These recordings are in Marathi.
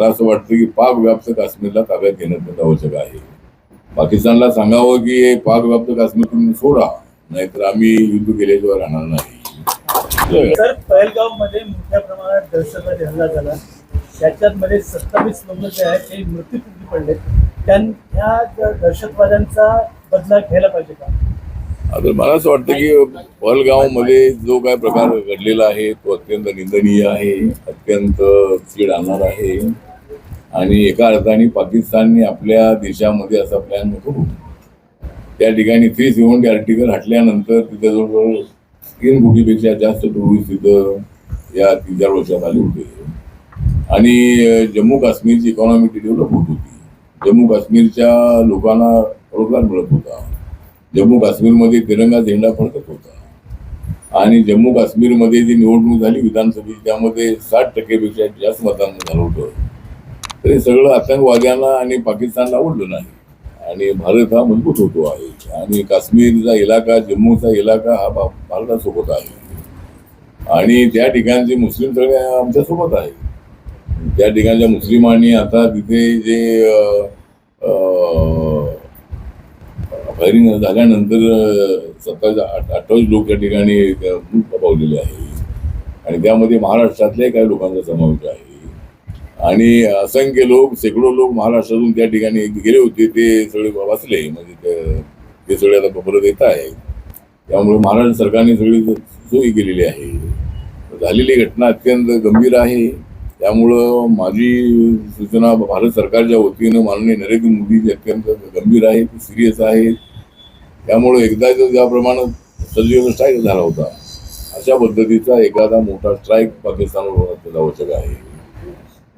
मला असं वाटतं की पाक व्याप्त काश्मीरला ताब्यात घेणं अत्यंत आवश्यक आहे. पाकिस्तानला सांगावं की हे पाक व्याप्त काश्मीर तुम्ही सोडा नाहीतर आम्ही युद्ध केल्याशिवाय राहणार नाही. सर पहलगावमध्ये मोठ्या प्रमाणात दहशतवादी हल्ला झाला. त्याच्यात मध्ये सत्तावीस लोक जे आहेत ते मृत्यूमुखी पडले त्यां दहशतवाद्यांचा बदला घ्यायला पाहिजे का? आता मला असं वाटतं की पहलगावमध्ये जो काय प्रकार घडलेला आहे तो अत्यंत निंदनीय आहे अत्यंत चीड आणणार आहे. आणि एका अर्थाने पाकिस्तानने आपल्या देशामध्ये असा प्लॅन नको त्या ठिकाणी थ्री सेव्हन्टी आर्टिकल हटल्यानंतर तिथे जवळजवळ तीन कोटीपेक्षा जास्त टुरिस्ट तिथं या तीन चार वर्षात आले होते. आणि जम्मू काश्मीरची इकॉनॉमी डेव्हलप होत होती. जम्मू काश्मीरच्या लोकांना रोजगार मिळत होता. जम्मू काश्मीरमध्ये तिरंगा झेंडा फडकत होता. आणि जम्मू काश्मीरमध्ये जी निवडणूक झाली विधानसभेची त्यामध्ये साठ टक्केपेक्षा जास्त मतदान झालं होतं. हे सगळं आतंकवाद्यांना आणि पाकिस्तानला आवडलं नाही. आणि भारत हा मजबूत होतो आहे. आणि काश्मीरचा इलाका जम्मूचा इलाका हा भारतासोबत आहे. आणि त्या ठिकाणचे मुस्लिम सगळे आमच्यासोबत आहे. त्या ठिकाणच्या मुस्लिमांनी आता तिथे जे फायरिंग झाल्यानंतर सत्तावीस अठ्ठावीस लोक त्या ठिकाणी मृत पावलेले आहे. आणि त्यामध्ये महाराष्ट्रातल्याही काही लोकांचा समावेश आहे. आणि असंख्य लोक शेकडो लोक महाराष्ट्रातून त्या ठिकाणी गेले होते. ते सगळे वाचले. म्हणजे ते- ते सगळे आता परत येत आहे. त्यामुळे महाराष्ट्र सरकारने सगळी सोयी केलेली आहे. झालेली घटना अत्यंत गंभीर आहे. त्यामुळं माझी सूचना भारत सरकारच्या वतीनं माननीय नरेंद्र मोदी अत्यंत गंभीर आहे सिरियस आहे त्यामुळं एकदा ज्याप्रमाणे सजीव स्ट्राईक झाला होता अशा पद्धतीचा एखादा मोठा स्ट्राईक पाकिस्तानवर होणं आवश्यक आहे.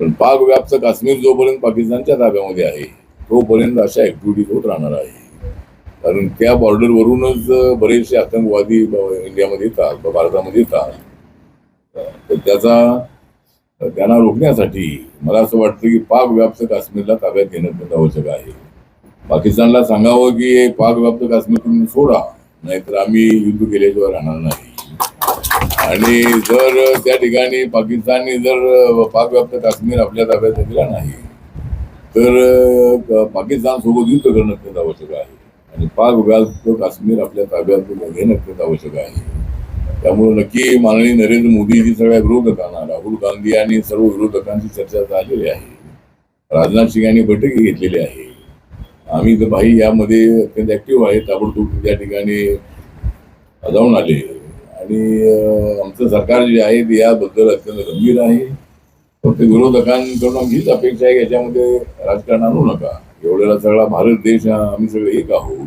पण पाक व्याप्त काश्मीर जोपर्यंत पाकिस्तानच्या ताब्यामध्ये आहे तोपर्यंत अशा ऍक्टिव्हिटीज होत राहणार आहे. कारण त्या बॉर्डरवरूनच बरेचसे आतंकवादी इंडियामध्ये येतात भारतामध्ये येतात. तर त्याचा त्यांना रोखण्यासाठी मला असं वाटतं की पाक व्याप्त काश्मीरला ताब्यात घेणं अत्यंत आवश्यक आहे. पाकिस्तानला सांगावं की हे पाक व्याप्त काश्मीर तुम्ही सोडा नाहीतर आम्ही युद्ध केल्याशिवाय राहणार नाही. आणि जर त्या ठिकाणी पाकिस्तानने जर पाकव्याप्त काश्मीर आपल्या ताब्यात दिला नाही तर पाकिस्तानसोबत पाकिस्तान सोबत युद्ध करणं अत्यंत आवश्यक आहे. आणि पाकव्याप्त काश्मीर आपल्या ताब्यात घेणं अत्यंत आवश्यक आहे. त्यामुळे नक्की माननीय नरेंद्र मोदीजी सगळ्या विरोधकांना राहुल गांधी आणि सर्व विरोधकांची चर्चा झालेली आहे. राजनाथ सिंग यांनी बैठकी घेतलेली आहे. आम्ही तर भाई यामध्ये अत्यंत ऍक्टिव्ह आहे. ताबडतोब त्या ठिकाणी जाऊन आले. आणि आमचं सरकार जे आहे ते याबद्दल अत्यंत गंभीर आहे. फक्त विरोधकांकडून आमची हीच अपेक्षा आहे की याच्यामध्ये राजकारण आणू नका. एवढ्याला सगळा भारत देश हा आम्ही सगळे एक आहोत.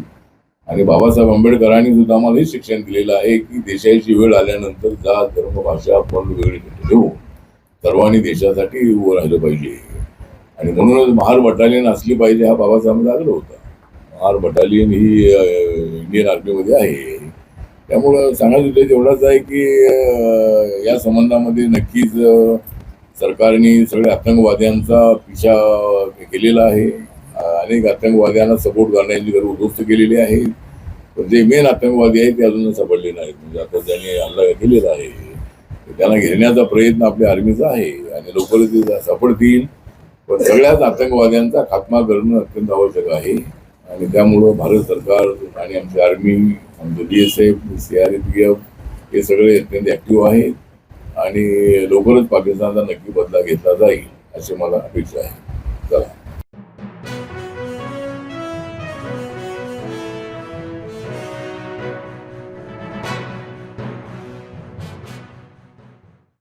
आणि बाबासाहेब आंबेडकरांनी सुद्धा आम्हाला हे शिक्षण दिलेलं आहे की देशाची वेळ आल्यानंतर जात धर्म भाषा पण वेळ देऊ सर्वांनी देशासाठी उभं राहिलं पाहिजे. आणि म्हणूनच महार बटालियन असली पाहिजे हा बाबासाहेबांचा आग्रह होता. महार बटालियन ही इंडियन आर्मीमध्ये आहे. त्यामुळं सांगायचं उद्देश एवढाच आहे की या संबंधामध्ये नक्कीच सरकारने सगळ्या आतंकवाद्यांचा पिछा केलेला आहे. अनेक आतंकवाद्यांना सपोर्ट करण्याची गरज उद्ध्वस्त केलेली आहे. पण जे मेन आतंकवादी आहेत ते अजून सापडले नाहीत. म्हणजे आता त्यांनी हल्ला केलेला आहे त्यांना घेण्याचा प्रयत्न आपल्या आर्मीचा आहे आणि लवकरच ते सापडतील. पण सगळ्याच आतंकवाद्यांचा खात्मा करणं अत्यंत आवश्यक आहे. आणि त्यामुळं भारत सरकार आणि आमची आर्मी आमचं B S F C R P F हे सगळे अत्यंत ॲक्टिव्ह आहेत. आणि लवकरच पाकिस्तानचा नक्की बदला घेतला जाईल अशी मला अपेक्षा आहे. चला.